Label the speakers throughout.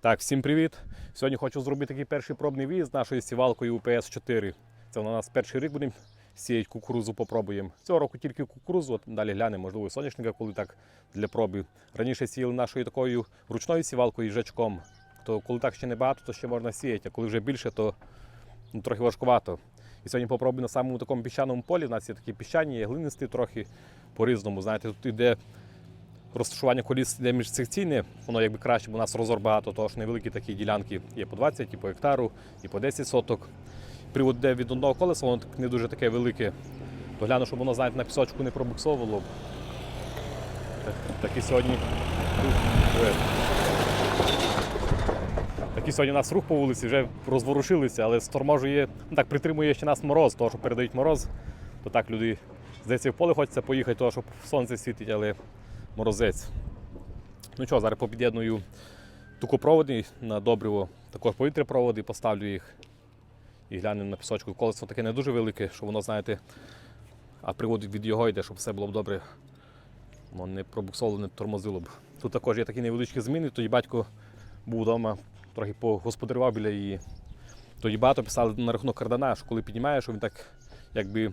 Speaker 1: Так, всім привіт! Сьогодні хочу зробити такий перший пробний виїзд нашою сівалкою УПС 4. Це у нас перший рік будемо сіяти кукурузу, попробуємо. Цього року тільки кукурузу, далі глянемо, можливо, і соняшника, коли так для проби. Раніше сіяли нашою такою ручною сівалкою їжачком. То коли так ще не багато, то ще можна сіяти, а коли вже більше, то ну, трохи важкувато. І сьогодні попробую на самому такому піщаному полі. У нас є такі піщані, є глинисті трохи по-різному. Знаєте, тут іде розташування коліс йде міжсекційне, воно якби краще, бо у нас розор багато, тому що невеликі такі ділянки є по 20, і по гектару, і по 10 соток. Привод йде від одного колеса, воно не дуже таке велике. То гляну, щоб воно знаєте, на пісочку не пробуксовувало. Так- сьогодні. Такий сьогодні у нас рух по вулиці, вже розворушилися, але сторможує, ну так притримує ще нас мороз, тому що передають мороз, то так люди здається в поле хочеться поїхати, тому що сонце світить, але морозець. Ну що, зараз попід'єдную тукопроводи на добриво, також повітряпроводи, поставлю їх і глянемо на пісочку. Колесо таке не дуже велике, що воно, знаєте, а привод від його йде, щоб все було б добре. Воно не пробуксовувало, не тормозило б. Тут також є такі невеличкі зміни, тоді батько був вдома, трохи погосподарював біля її. Тоді багато писали на рахунок кардана, що коли піднімаєш, він так якби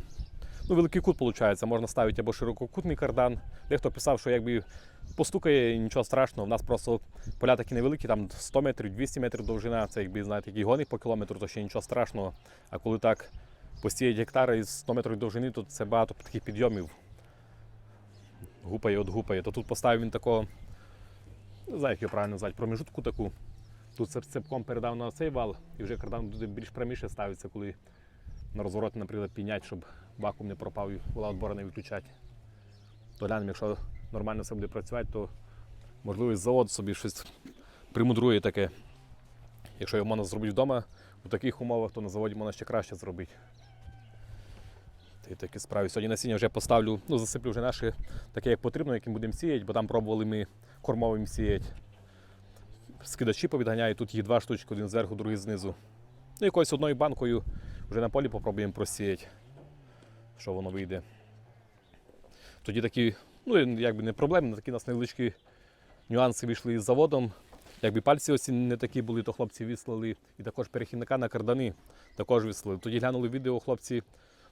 Speaker 1: ну, великий кут виходить, можна ставити або ширококутний кардан. Дехто писав, що якби постукає, нічого страшного. У нас просто поля такі невеликі, там 100 метрів, 200 метрів довжина, це якби знаєте, які гони по кілометру, то ще нічого страшного. А коли так посіять гектари із 100 метрів довжини, то це багато таких підйомів. Гупає, от гупає. То тут поставив він такого, не знаю, як його правильно назвати, проміжутку таку. Тут цепком передав на цей вал, і вже кардан буде більш пряміше ставиться, коли на розвороті, наприклад, пінять, щоб вакуум не пропав і була отбора не виключати. То глянемо, якщо нормально все буде працювати, то можливо завод собі щось примудрує таке. Якщо його можна зробити вдома у таких умовах, то на заводі можна ще краще зробити. Та такі справи. Сьогодні насіння вже поставлю, ну засиплю вже наше таке, як потрібно, яким будемо сіяти, бо там пробували ми кормовим сіяти. Скидачі повідганяю, тут їх два штучки, один зверху, другий знизу. Ну, якоюсь одною банкою вже на полі попробуємо просіяти, що воно вийде. Тоді такі, ну якби не проблеми, такі у нас невеличкі нюанси вийшли із заводом. Якби пальці ось не такі були, то хлопці вислали. І також перехідника на кардани також вислали. Тоді глянули відео хлопці,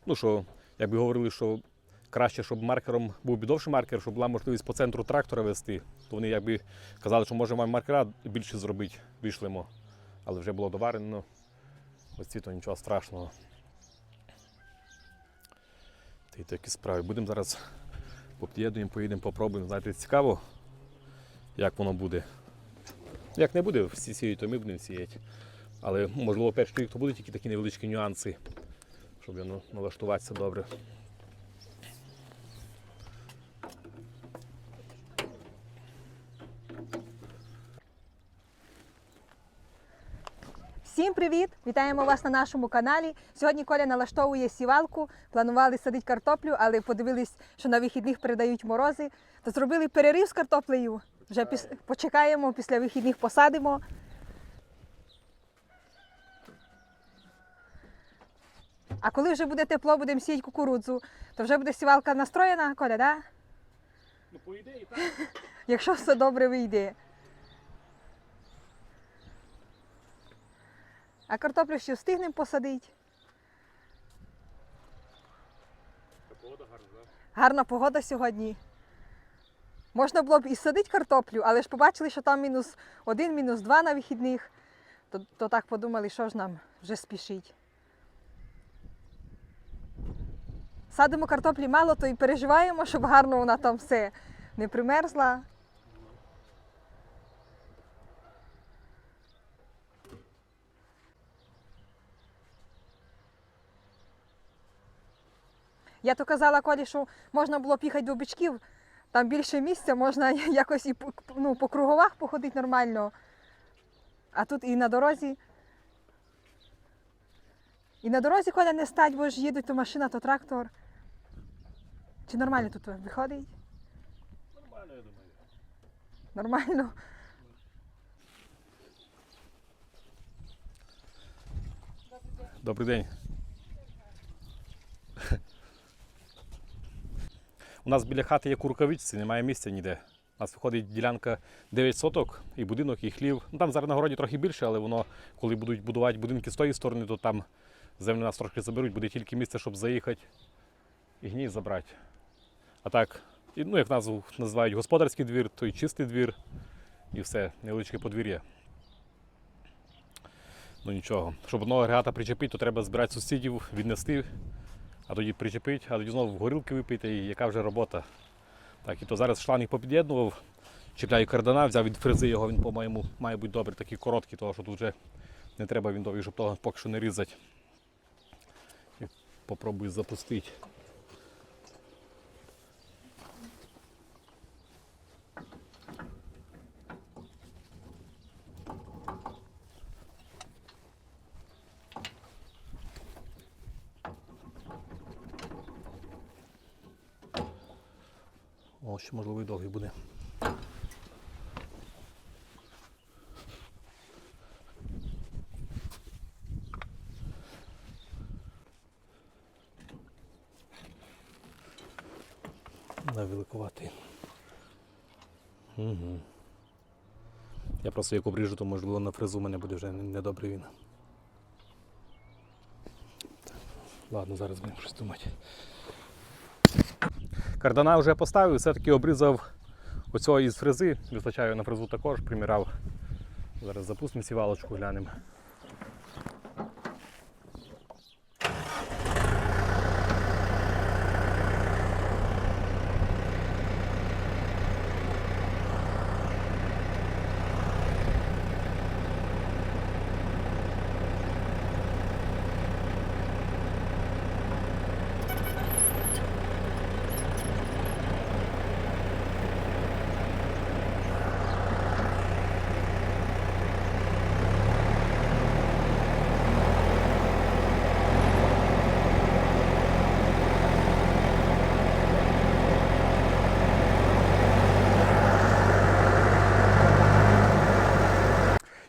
Speaker 1: ну що, якби говорили, що краще, щоб маркером був бідовший маркер, щоб була можливість по центру трактора вести. То вони якби казали, що може вам маркера більше зробити, вийшлемо. Але вже було доварено. Ці то нічого страшного. Та й такі справи. Будемо зараз поп'єднуємо, поїдемо, попробуємо. Знаєте, цікаво, як воно буде. Як не буде всі сіють, то ми будемо сіяти. Але можливо перший рік то будуть тільки такі невеличкі нюанси, щоб воно налаштуватися добре.
Speaker 2: Всім привіт! Вітаємо вас на нашому каналі. Сьогодні Коля налаштовує сівалку. Планували садити картоплю, але подивились, що на вихідних передають морози. То зробили перерив з картоплею. Вже піс... почекаємо, після вихідних посадимо. А коли вже буде тепло, будемо сіяти кукурудзу, то вже буде сівалка настроєна, Коля, да?
Speaker 1: Ну, по ідеї, так.
Speaker 2: якщо все добре вийде. А картоплю ще встигнемо посадити.
Speaker 1: Погода гарна, так?
Speaker 2: Гарна погода сьогодні. Можна було б і садити картоплю, але ж побачили, що там мінус один, мінус два на вихідних. То, то так подумали, що ж нам вже спішить. Садимо картоплі мало, то і переживаємо, щоб гарно вона там все не примерзла. Я то казала Колі, що можна було б їхати до бичків, там більше місця, можна якось і ну, по круговах походити нормально. А тут і на дорозі. І на дорозі Коля не стать, бо ж їдуть то машина, то трактор. Чи нормально тут виходить?
Speaker 1: Нормально, я думаю.
Speaker 2: Нормально.
Speaker 1: Добрий день. У нас біля хати є куркавичці, немає місця ніде. У нас виходить ділянка 9 соток і будинок, і хлів. Ну, там зараз на городі трохи більше, але воно, коли будуть будувати будинки з тої сторони, то там землю нас трошки заберуть, буде тільки місце, щоб заїхати і гній забрати. А так, ну, як назву називають господарський двір, то й чистий двір, і все, невеличке подвір'я. Ну нічого. Щоб одного агрегата причепити, то треба збирати сусідів, віднести, а тоді причепить, а тоді знову горілки випити, і яка вже робота. Так, і то зараз шланг попід'єднував, чіпляю кардана, взяв від фрези його, він, по-моєму, має бути добрий, такий короткий, тому що тут вже не треба він довгий, щоб того поки що не різати. Попробую запустити. О, ще можливо і довгий буде. На великуватий. Угу. Я просто як обріжу, то можливо на фрезу мене буде вже недобрий він. Ладно, зараз будемо щось думати. Кардана вже поставив, все-таки обрізав оцього із фрези. вистачає на фрезу також, приміряв. Зараз запустимо сівалочку, глянемо.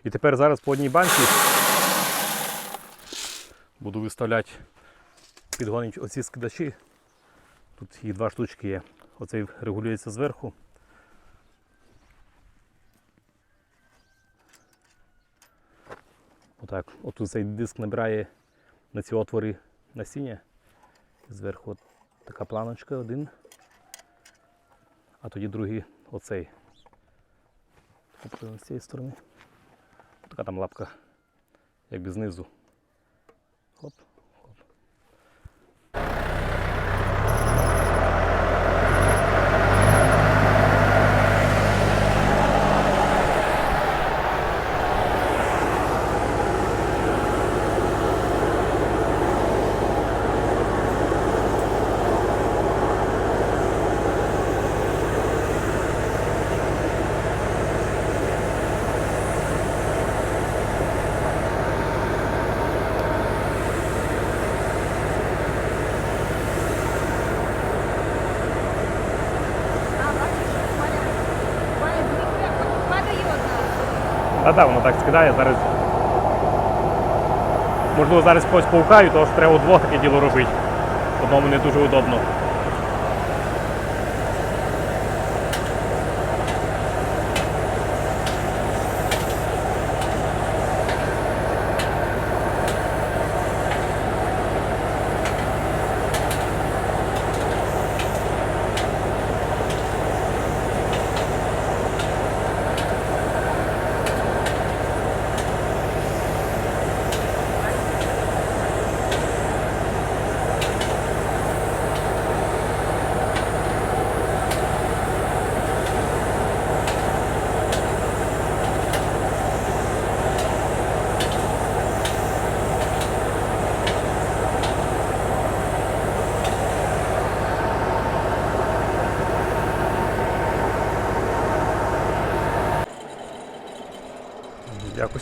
Speaker 1: І тепер зараз по одній банці буду виставляти, підгонити оці скидачі. Тут їх два штучки є. Оцей регулюється зверху. Отак. Отут цей диск набирає на ці отвори насіння. Зверху от така планочка один. А тоді другий оцей. Попробуємо з цієї сторони. Така там лапка, якби знизу.
Speaker 2: А
Speaker 1: так, воно так скидає зараз. Можливо, зараз когось паукаю, тому що треба двох таке діло робити. Одному не дуже удобно.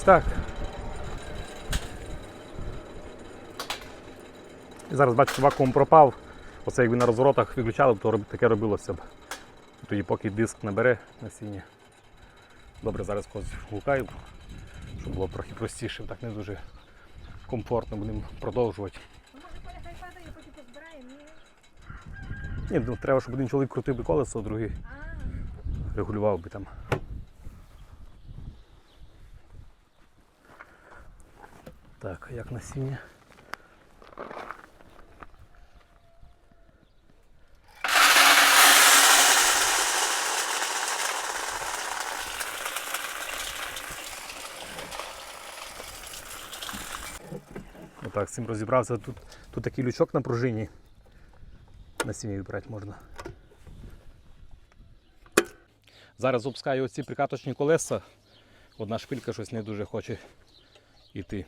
Speaker 1: Якось так. І зараз бачите, вакуум пропав. Оце якби на розворотах виключали, то таке робилося б. Тоді поки диск набере насіння. Добре, зараз когось гукаю, щоб було трохи простіше, так не дуже комфортно будемо продовжувати.
Speaker 2: Ні,
Speaker 1: ну, треба, щоб один чоловік крутив би колесо, а другий регулював би там. Так, як насіння? Отак, з цим розібрався. Тут, тут такий лючок на пружині. Насіння вибирати можна. Зараз опускаю оці прикаточні колеса. Одна шпилька щось не дуже хоче йти.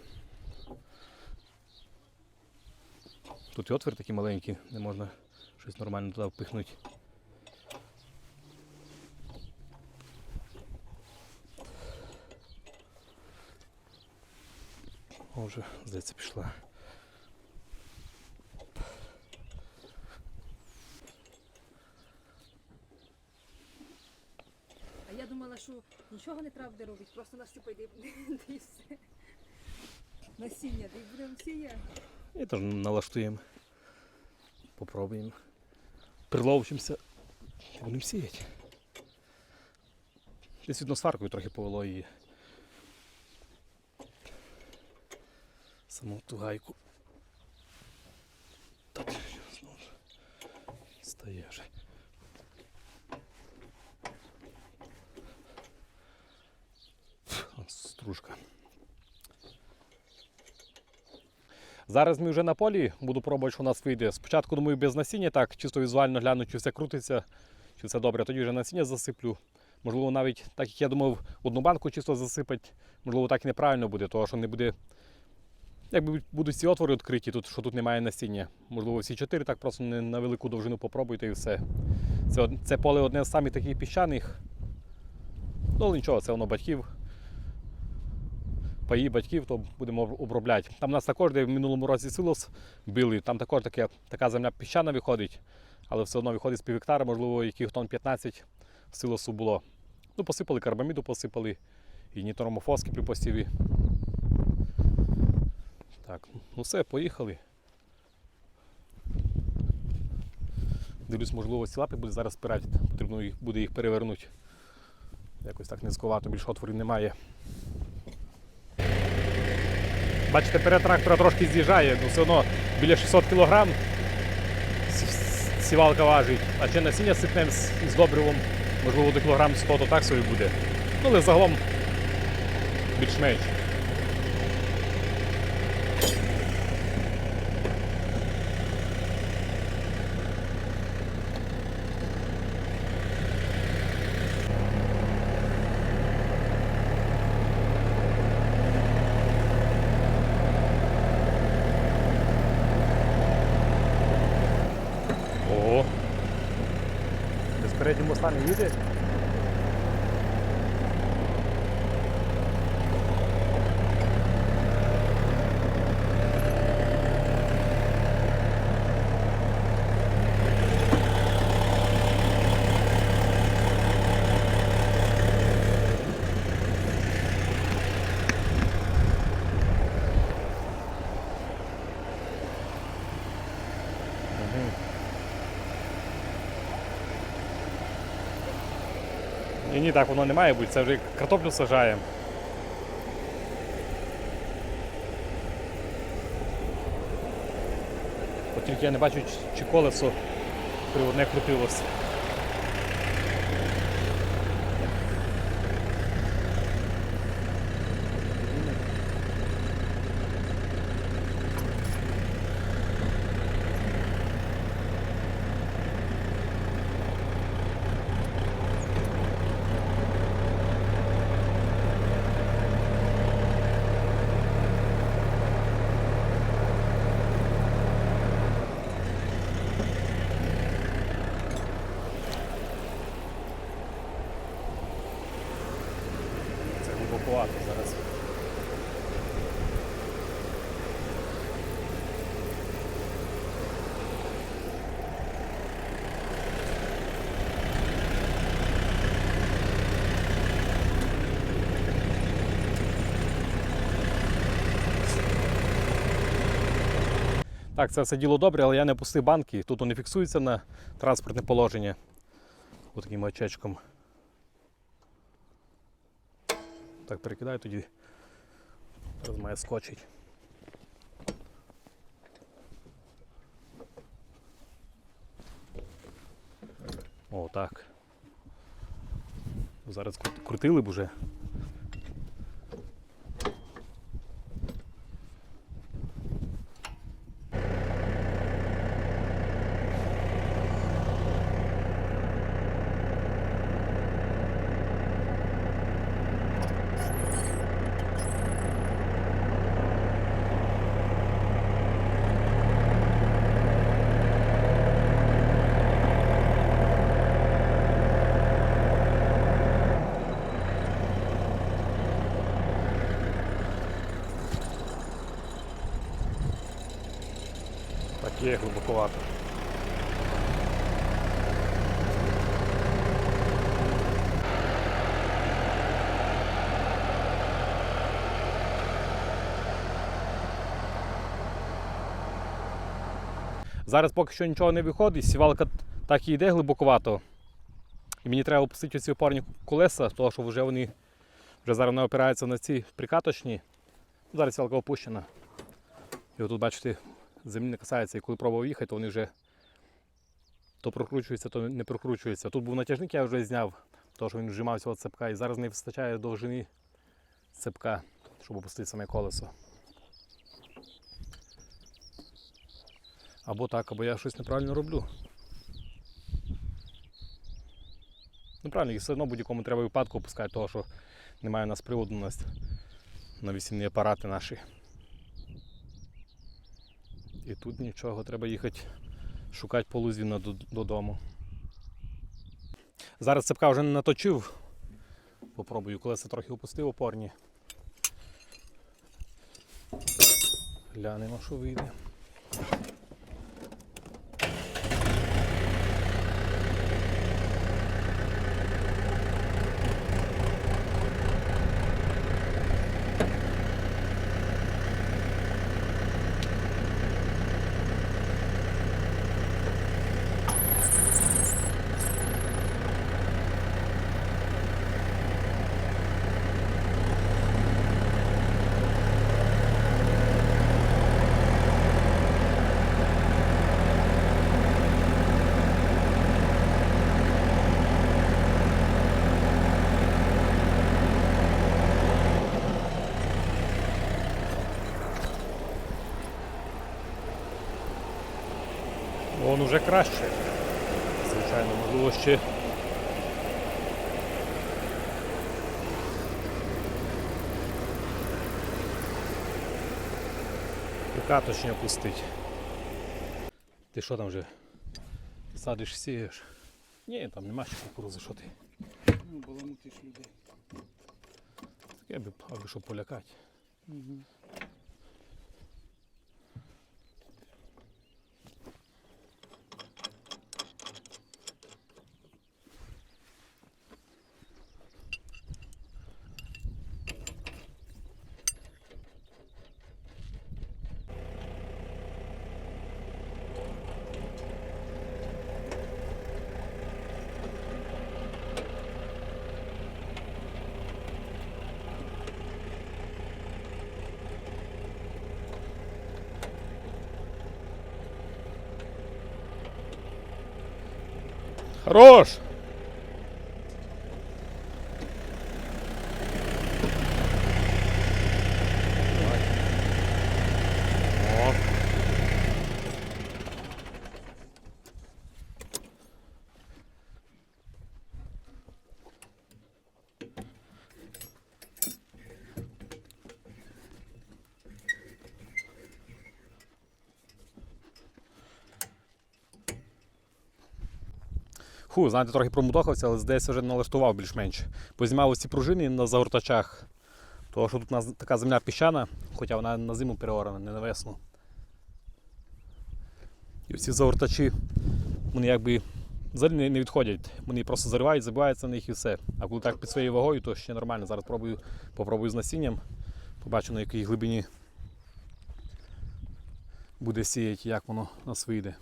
Speaker 1: Тут і отвір такий маленький, не можна щось нормально туди впихнути. О, вже, здається, пішла.
Speaker 2: А я думала, що нічого не треба буде робити, просто насипай де і все. Насіння, де будемо сіяти.
Speaker 1: І теж налаштуємо. Попробуємо. Приловчимося. Будемо сіяти. Десь відно сваркою трохи повело її. Саму ту гайку. Та ти що знову ж стає вже. Фу, Стружка. Зараз ми вже на полі, буду пробувати, що у нас вийде. Спочатку думаю без насіння, так, чисто візуально гляну, чи все крутиться, чи все добре. Тоді вже насіння засиплю. Можливо, навіть так як я думав, одну банку чисто засипати, можливо, так і неправильно буде, тому що не буде. Якби будуть ці отвори відкриті, тут, що тут немає насіння. Можливо, всі чотири так просто не на велику довжину попробуйте і все. Це, це поле одне з самих таких піщаних. Ну, нічого, це воно батьків паї батьків, то будемо об- обробляти. Там нас також, де в минулому році силос били, там також таке, така земля піщана виходить, але все одно виходить з пів гектара, можливо, яких тонн 15 силосу було. Ну, посипали карбаміду, посипали і нітромофоски при посіві. Так, ну все, поїхали. Дивлюсь, можливо, ці лапи буде зараз спирати, потрібно буде їх перевернути. Якось так низьковато, більше отворів немає. Бачите, перед трактора трошки з'їжджає, але все одно біля 600 кг сівалка важить. А ще насіння сипнемо з добривом, можливо, до кілограм 100, то так собі буде. Ну, але загалом більш-менш. Ні, ні, так воно не має бути, це вже картоплю сажаємо. От тільки я не бачу, чи колесо приводне крутилося. Це глибоковато зараз. Так, це все діло добре, але я не пустив банки. Тут вони фіксуються на транспортне положення. Отаким очечком. Так перекидаю, тоді зараз має скочить. О, так. Зараз крутили б уже. Є глибоковато. Зараз поки що нічого не виходить, сівалка так і йде глибоковато. І мені треба опустити ці опорні колеса, тому що вже вони вже зараз не опираються на ці прикаточні. Зараз сівалка опущена. І отут, бачите, землі не касається, і коли пробував їхати, то вони вже то прокручуються, то не прокручуються. Тут був натяжник, я вже зняв, тому що він вжимався від цепка, і зараз не вистачає довжини цепка, щоб опустити саме колесо. Або так, або я щось неправильно роблю. Неправильно, і все одно будь-якому треба випадку опускати, того, що немає у нас приводу у нас на весільні апарати наші. І тут нічого, треба їхати шукати по лузі на- до- додому. Зараз цепка вже не наточив. Попробую, колеса трохи опустив опорні. Глянемо, що вийде. Вон уже краще. Звичайно, можливо ще. Прикаточні опустить. Ти що там вже? Садиш, сієш? Ні, там нема ще кукурузи, що ти?
Speaker 3: Ну, баламутиш людей.
Speaker 1: Таке аби, аби що полякати.
Speaker 3: Угу.
Speaker 1: Хорош! Ху, знаєте, трохи промудохався, але здається, вже налаштував більш-менш. Познімав ці пружини на загортачах. Тому що тут у нас така земля піщана, хоча вона на зиму переорана, не на весну. І ці загортачі, вони якби взагалі не- відходять. Вони просто заривають, забиваються на них і все. А коли так під своєю вагою, то ще нормально. Зараз пробую, попробую з насінням. Побачу на якій глибині буде сіяти, як воно нас вийде.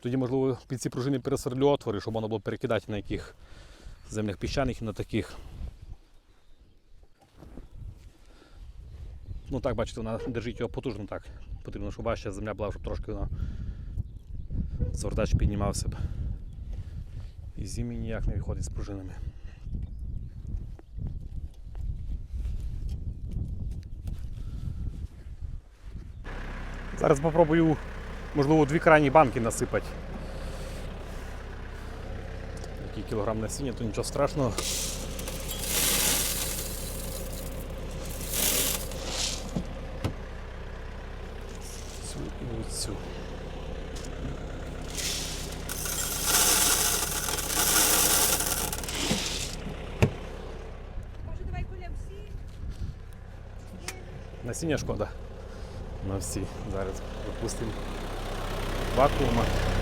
Speaker 1: Тоді, можливо, під ці пружини пересверлю отвори, щоб воно було перекидати на яких землях піщаних і на таких. Ну так, бачите, вона держить його потужно так. Потрібно, щоб важча земля була, щоб трошки вона згортач піднімався б. І зимі ніяк не виходить з пружинами. Зараз спробую, можливо, дві крайні банки насипати. Який кілограм насіння, то нічого страшного. Цю і оцю. Насіння шкода. На всі. Зараз запустимо вакуума. Якось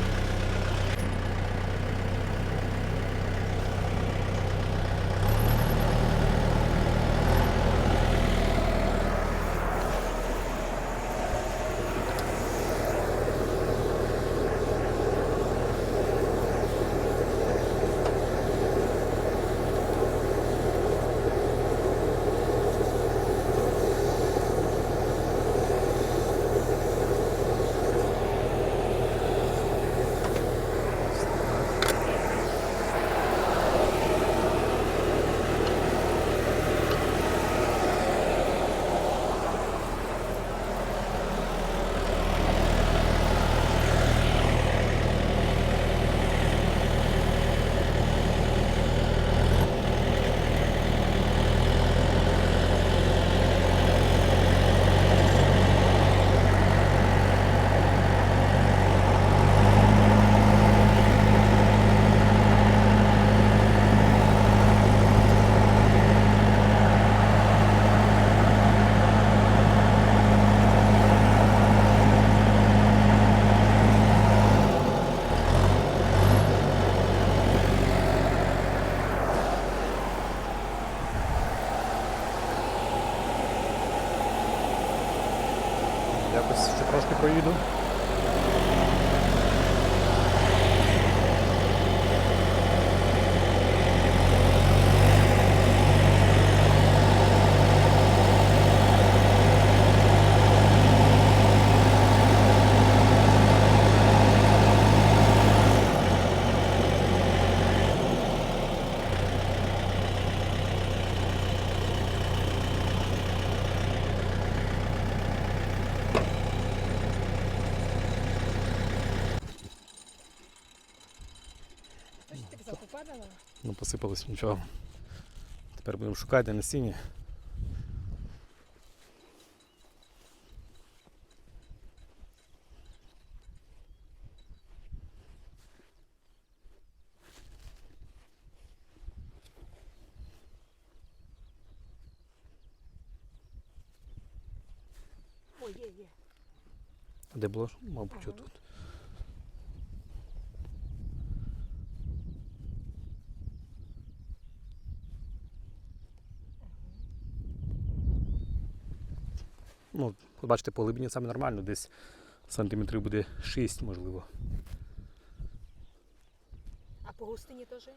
Speaker 1: ще трошки проїду. Ну, посипалось нічого. Тепер будемо шукати де насіння.
Speaker 2: О, є, є.
Speaker 1: А де було? Мабуть,
Speaker 2: Ага.
Speaker 1: тут. Ну, бачите, по глибині саме нормально, десь сантиметрів буде 6, можливо.
Speaker 2: А по густині теж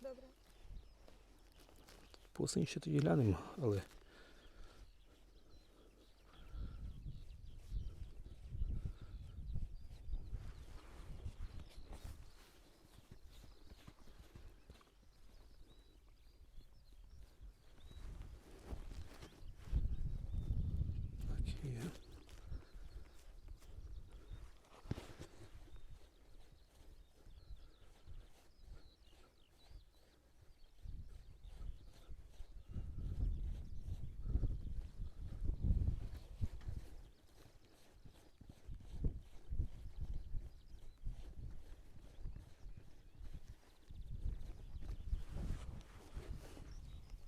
Speaker 2: добре?
Speaker 1: По густині ще тоді глянемо, але. Так, є.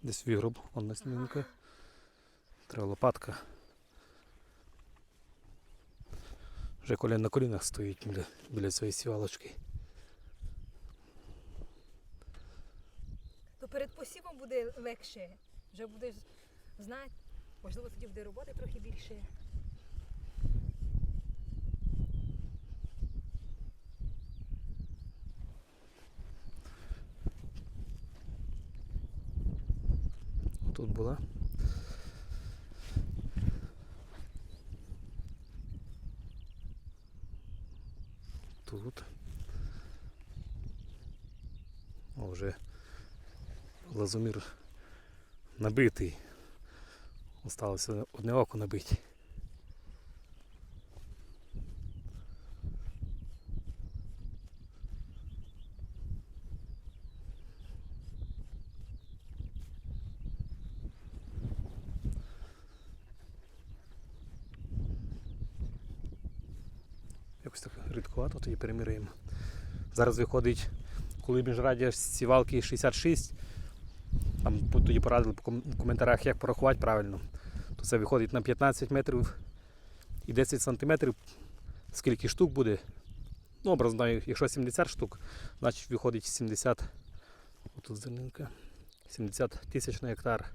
Speaker 1: Десь вигроб, вон на снігника. Треба лопатка. Вже Коля на колінах стоїть біля, біля своєї сівалочки.
Speaker 2: То перед посівом буде легше. Вже будеш знати. Можливо, тоді буде роботи трохи більше.
Speaker 1: тут була. Тут. О, вже лазумір набитий. Осталося одне око набити. Якось так рідкувато, тоді переміряємо. Зараз виходить, коли міжрадія сівалки 66, там тоді порадили в коментарях, як порахувати правильно. То це виходить на 15 метрів і 10 сантиметрів. Скільки штук буде? Ну, образно, якщо 70 штук, значить виходить 70. Отут зернинка. 70 тисяч на гектар.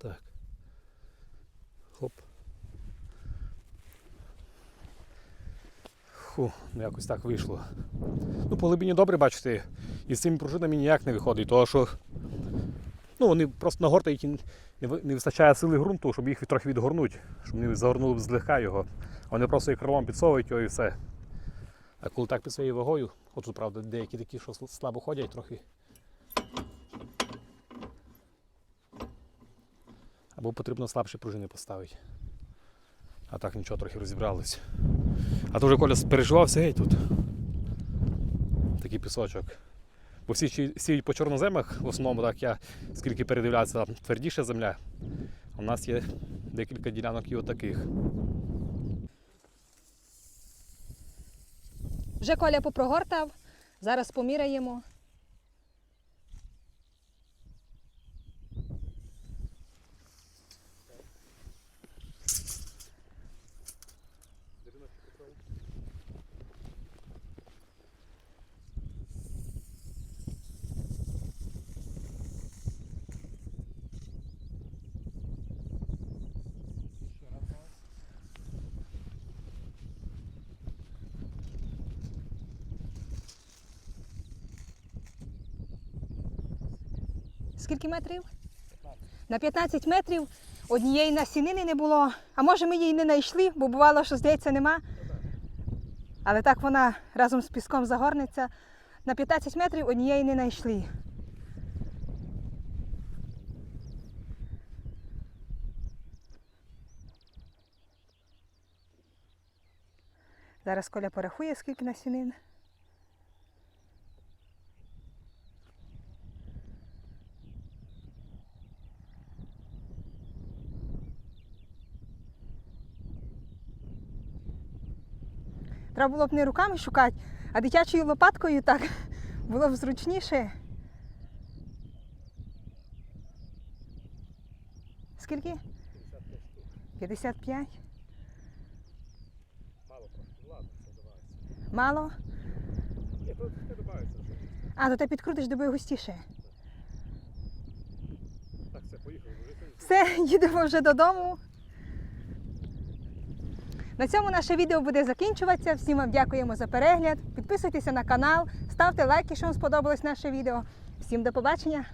Speaker 1: Так. Хоп. Фу, ну якось так вийшло. Ну, по глибині добре бачите, і з цими пружинами ніяк не виходить, тому що ну, вони просто нагортають і не, вистачає сили ґрунту, щоб їх трохи відгорнути, щоб вони загорнули б злегка його. Вони просто і крилом підсовують його і все. А коли так під своєю вагою, от тут, правда, деякі такі, що слабо ходять трохи. Або потрібно слабші пружини поставити. А так нічого трохи розібрались. А то вже Коля переживався геть тут. Такий пісочок. Бо всі сіють по чорноземах, в основному так я скільки передивлявся, там твердіша земля. У нас є декілька ділянок і отаких.
Speaker 2: Вже Коля попрогортав, зараз поміряємо. Скільки метрів? На 15 метрів однієї насінини не було. А може ми її не знайшли, бо бувало, що здається, нема. Але так вона разом з піском загорнеться. На 15 метрів однієї не знайшли. Зараз Коля порахує, скільки насінин. Треба було б не руками шукати, а дитячою лопаткою так було б зручніше. Скільки? 55?
Speaker 1: Мало трохи, ладно, це добавиться.
Speaker 2: Мало?
Speaker 1: Ні, то не добавиться вже.
Speaker 2: А, то ти підкрутиш, доби густіше.
Speaker 1: Так, все, поїхали.
Speaker 2: Все, їдемо вже додому. На цьому наше відео буде закінчуватися. Всім вам дякуємо за перегляд. Підписуйтеся на канал, ставте лайки, якщо вам сподобалось наше відео. Всім до побачення!